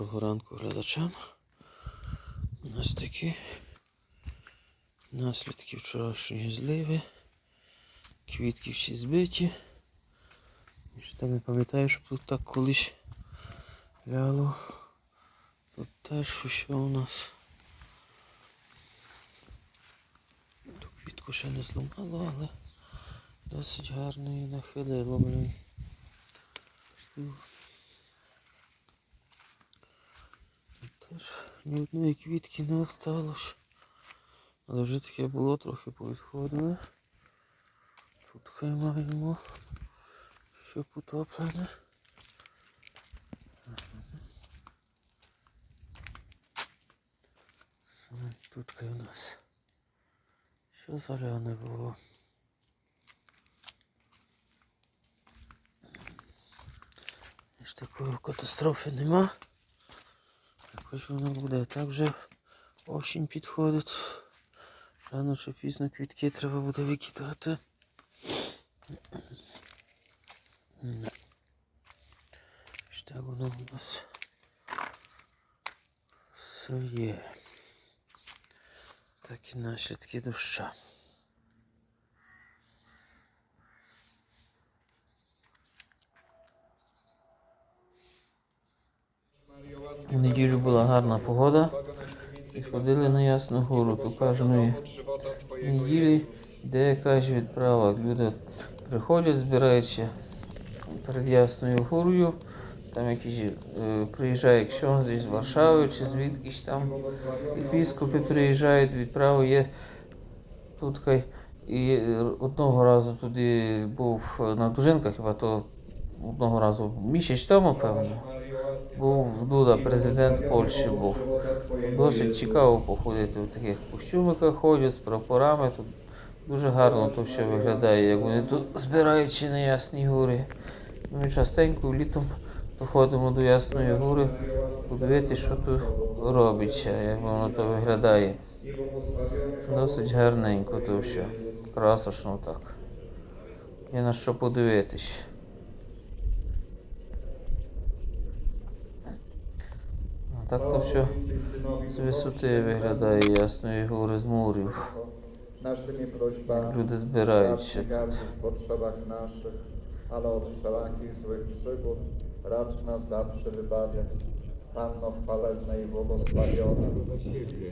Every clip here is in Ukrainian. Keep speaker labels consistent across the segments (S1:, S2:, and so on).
S1: Доброго ранку глядачам. У нас такі наслідки вчорашньої зливи. Квітки всі збиті. І ще так не пам'ятаю, щоб тут так колись ляло. Тут теж що у нас. Ту квітку ще не зламало, але досить гарно її нахилило, блін. Ні одної квітки не осталось. Але вже таке було, трохи повідходили. Тут хай маємо, що потоплене. Тут у нас. Що заляне було. Ж такої катастрофи нема. Якось воно буде. Так вже осінь підходить. Рано чи пізно квітки треба буде викидати. Так воно у нас все є. Так і наслідки доща. У неділю була гарна погода. І ходили на Ясну гору. То кожної неділі йде якась відправа. Люди приходять, збираються перед Ясною горою. Там якісь е, приїжджає ксьон з Варшави чи звідкись там. Епіскопи приїжджають, відправи є тут хай. І е, одного разу туди був на Дужинках, хіба то одного разу місяць тому, певно. Був Дуда, президент Польщі був. Досить цікаво походити в таких костюмиках ходять з прапорами. Тут дуже гарно то все виглядає, як вони тут збираються на Ясні гори. Ми частенько літом походимо до Ясної гори, подивитися, що тут робиться, як воно то виглядає. Досить гарненько то все. Красочно так. Є на що подивитись. так то все з висоти виглядає Ясної гори з мурів.
S2: naszymi prośbami.
S1: Люди збираються
S2: Zawsze
S1: тут.
S2: w potrzebach naszych, ale od wszelakich złych przygód racz nas zawsze wybawiać. Panno chwalebna i błogosławiona.
S3: za siebie,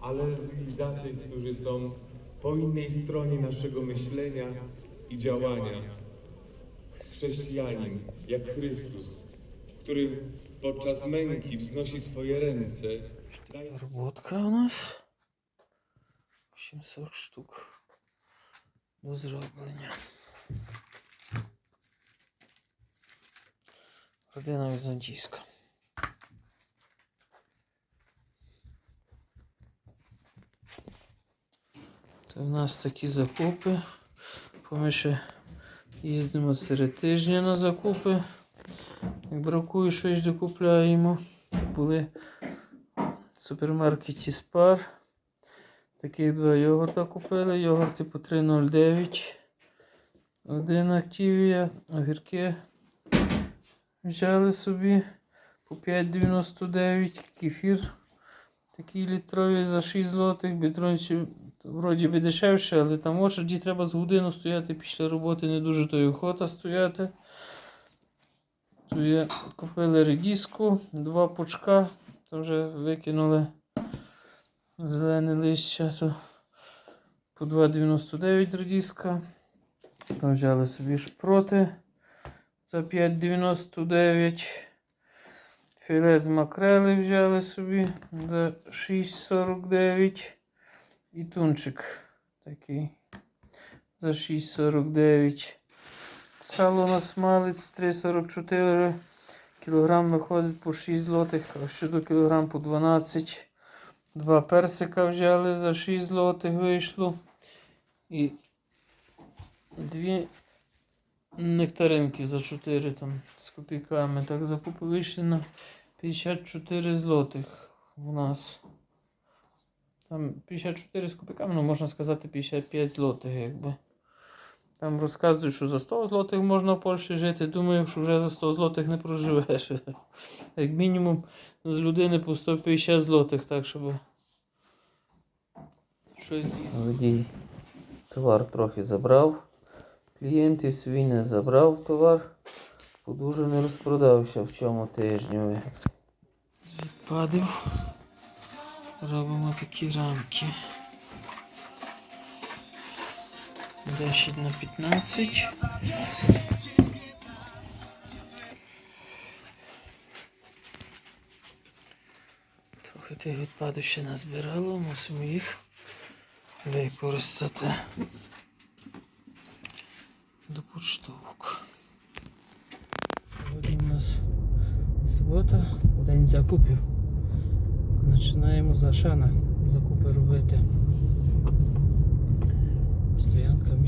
S3: ale i za tych, którzy są po innej stronie naszego myślenia i działania. Chrześcijanin, jak Chrystus, Który podczas męki wznosi swoje ręce,
S1: Роботка у нас. 700 штук до зроблення. Родина візантійська. Це такі закупи. Бо Ми ще їздимо серед тижня на закупи. Як бракує щось докупляємо. Були в супермаркеті Спар. Таких два йогурта купили. Йогурти по 3,09. Один Активія, огірки взяли собі по 5,99. Кефір такий літровий за 6 злотих. Бідронці вроді би дешевше, але там очереді треба з годину стояти після роботи, не дуже то й охота стояти. Тут купили редіску, два пучка, то вже викинули зелене листя, то по 2,99 редіска. Там взяли собі шпроти за 5,99. Філе з макрели взяли собі за 6,49. І тунчик такий за 6,49. Сало на смалець 3,44 кілограм виходить по 6 злотих, а щодо кілограм по 12. Два персика взяли за 6 злотих вийшло. І дві нектаринки за 4 там з копійками. Так закупи вийшли на 54 злотих у нас. Там 54 з копійками, ну можна сказати 55 злотих, якби. Там розказують, що за 100 злотих можна в Польщі жити. Думаю, що вже за 100 злотих не проживеш. Як мінімум з людини по 150 злотих, так щоб щось Водій товар трохи забрав. Клієнтів свій не забрав товар, бо дуже не розпродався в цьому тижню. З відпадів робимо такі рамки. 10 на 15. Трохи тих відпадів ще назбирало, мусимо їх використати до поштовок. Сьогодні у нас субота, день закупів. Починаємо з Ашана закупи робити.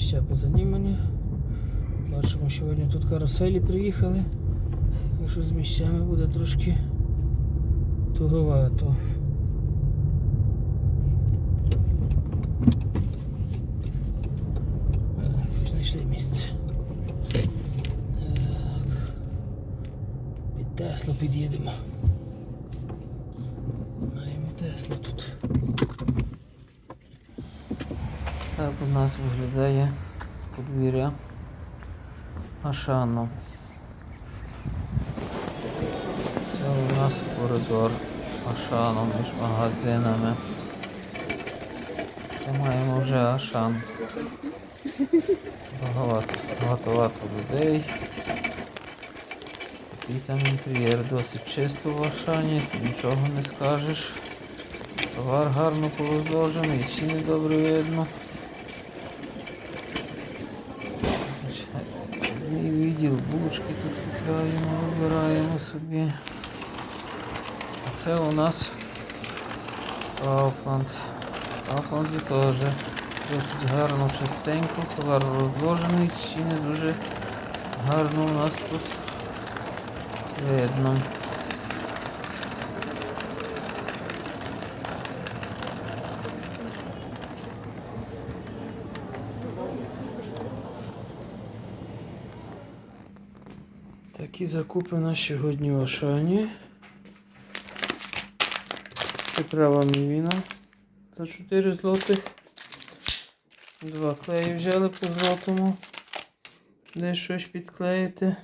S1: Стоянка місця позанімані. Бачимо, сьогодні тут каруселі приїхали. Якщо з місцями буде трошки туговато. Знайшли місце. Так. Під Теслу під'їдемо. Маємо Теслу тут. Так у нас виглядає подвір'я Ашану. Це у нас коридор Ашану між магазинами. Це маємо вже Ашан. Багато, багато людей. Такий там інтер'єр досить чисто в Ашані, нічого не скажеш. Товар гарно порозложений, ціни добре видно. І відділ булочки тут купляємо, вибираємо собі. А це у нас Kaufland. Kaufland теж досить гарно, чистенько, товар розложений, чи не дуже гарно у нас тут видно. Такі закупи на сьогодні в Ашані. Приправа мівіна за 4 злотих. Два клеї взяли по злотому. Де щось підклеїти.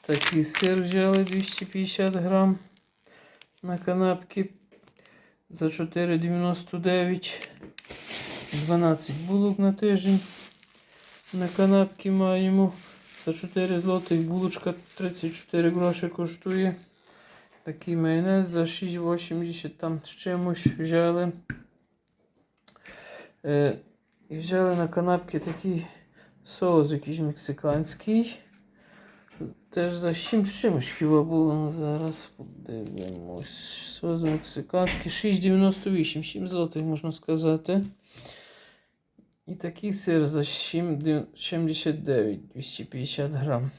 S1: Такий сир взяли 250 грам на канапки за 4,99. 12 булок на тиждень. На канапки маємо. За 4 злотих булочка 34 гроші коштує. Такий майонез за 6,80 там з чимось взяли. Е, і взяли на канапки такий соус якийсь мексиканський. Теж за 7 з чимось хіба було ну, зараз. Подивимось. Соус мексиканський 6,98, 7 злотих можна сказати. І такий сир за 79 250 грам.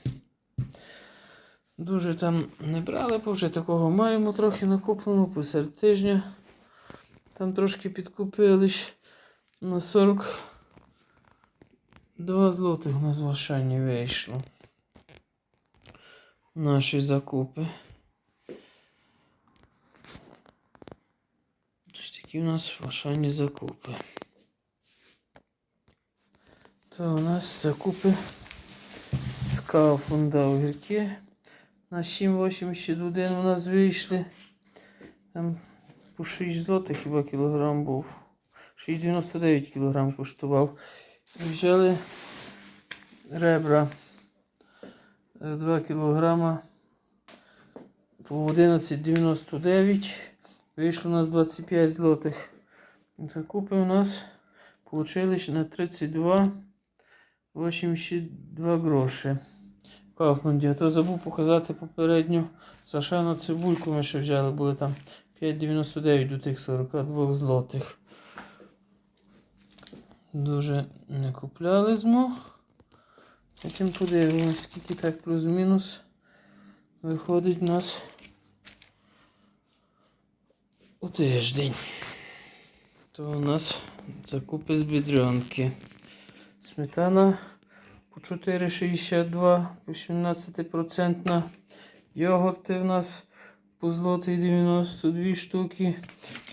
S1: Дуже там не брали, бо вже такого маємо трохи накуплено посеред тижня. Там трошки підкупились на 42 злотих нас в вийшло. Наші закупи. Ось такі у нас в Ашані закупи. То у нас закупи з Кауфунда огірки. На 7,81 у нас вийшли. Там по 6 злотих хіба кілограм був. 6,99 кілограм коштував. Взяли ребра е, 2 кілограма по 11,99. Вийшло у нас 25 злотих. Закупи у нас получились на 32 82 гроші. В Кауфланді. А то забув показати попередню Сашану цибульку ми ще взяли, були там 5,99 до тих 42 злотих. Дуже не купляли змог. Потім подивимось, скільки так плюс-мінус виходить у нас у тиждень. То у нас закупи з бідрянки. Сметана по 4,62, по 17%. Йогурти в нас по злотий 92 штуки.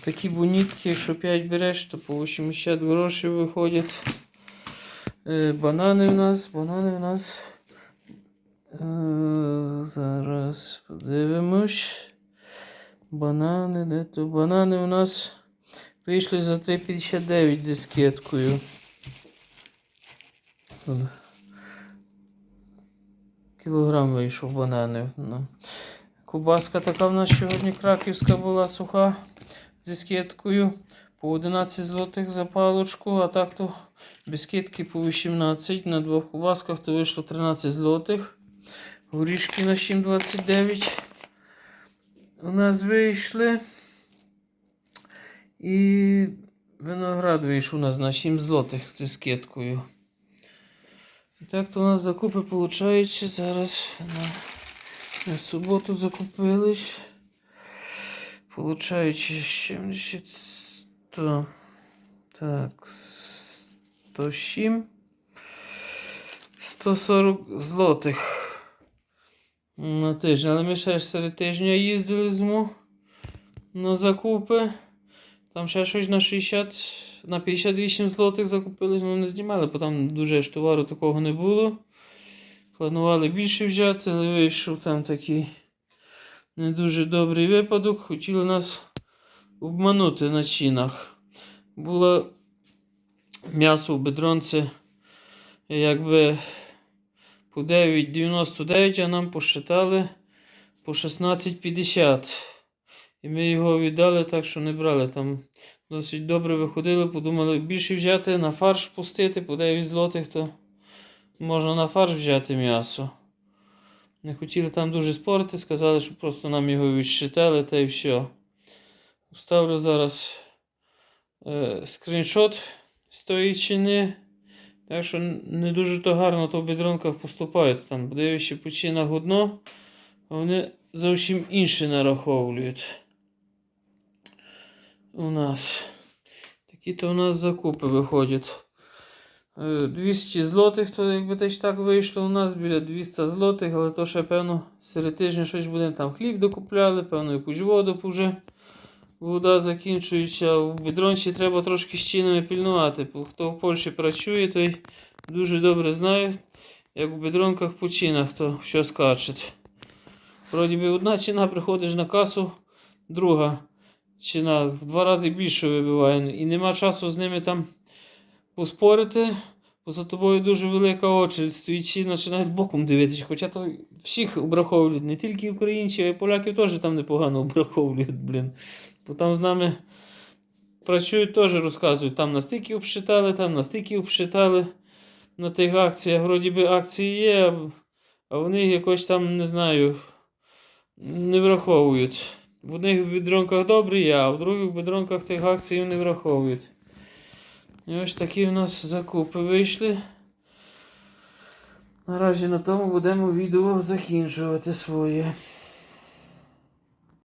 S1: Такі бонітки, якщо 5 береш, то по 80 грошей виходять. Е, банани в нас, банани в нас. Е, зараз подивимось. Банани, де то? Банани у нас вийшли за 3,59 зі скидкою. Кілограм вийшов бананів. Ну. Кубаска така в нас сьогодні краківська була суха зі скидкою. По 11 злотих за палочку, а так то без скидки по 18. На двох кубасках то вийшло 13 злотих. Горішки на 7,29 у нас вийшли. І виноград вийшов у нас на 7 злотих зі скидкою. Так то у нас закупи виходить зараз на, на суботу закупились. Получаючи 70 100, так, 107 140 злотих на тиждень. Але ми ще серед тижня їздили з МУ на закупи. Там ще щось на 60, на 58 злотих закупили, ну не знімали, бо там дуже ж товару такого не було. Планували більше взяти, але вийшов там такий не дуже добрий випадок. Хотіли нас обманути на чинах. Було м'ясо в бедронці якби по 9,99, а нам посчитали по 16,50. І ми його віддали так, що не брали. Там досить добре виходили, подумали більше взяти, на фарш пустити по 9 злотих, то можна на фарш взяти м'ясо. Не хотіли там дуже спорити, сказали, що просто нам його відсчитали та й все. Вставлю зараз е, скріншот з тої чини. Так що не дуже то гарно то в бідронках поступають. Там, подивишся по чинах одно, а вони зовсім інше нараховують. У нас. Такі то у нас закупи виходять. Е, 200 злотих, то якби теж так вийшло у нас біля 200 злотих, але то ще певно серед тижня щось буде там хліб докупляли, певно якусь воду вже вода закінчується. В бідронці треба трошки з чинами пільнувати. Хто в Польщі працює, той дуже добре знає, як в бідронках по чинах, то що скачуть. Вроді би одна ціна приходиш на касу, друга ціна в два рази більше вибиває. І нема часу з ними там поспорити. Бо за тобою дуже велика очередь всі починають боком дивитися. Хоча то всіх обраховують, не тільки українців, а й поляків теж там непогано обраховують, блін. Бо там з нами працюють теж розказують, там настільки обсчитали, там настільки обсчитали на тих акціях. Вроді би акції є, а вони якось там, не знаю, не враховують. В одних бідронках добрі, а в других бідронках тих акцій не враховують. І ось такі у нас закупи вийшли. Наразі на тому будемо відео закінчувати своє.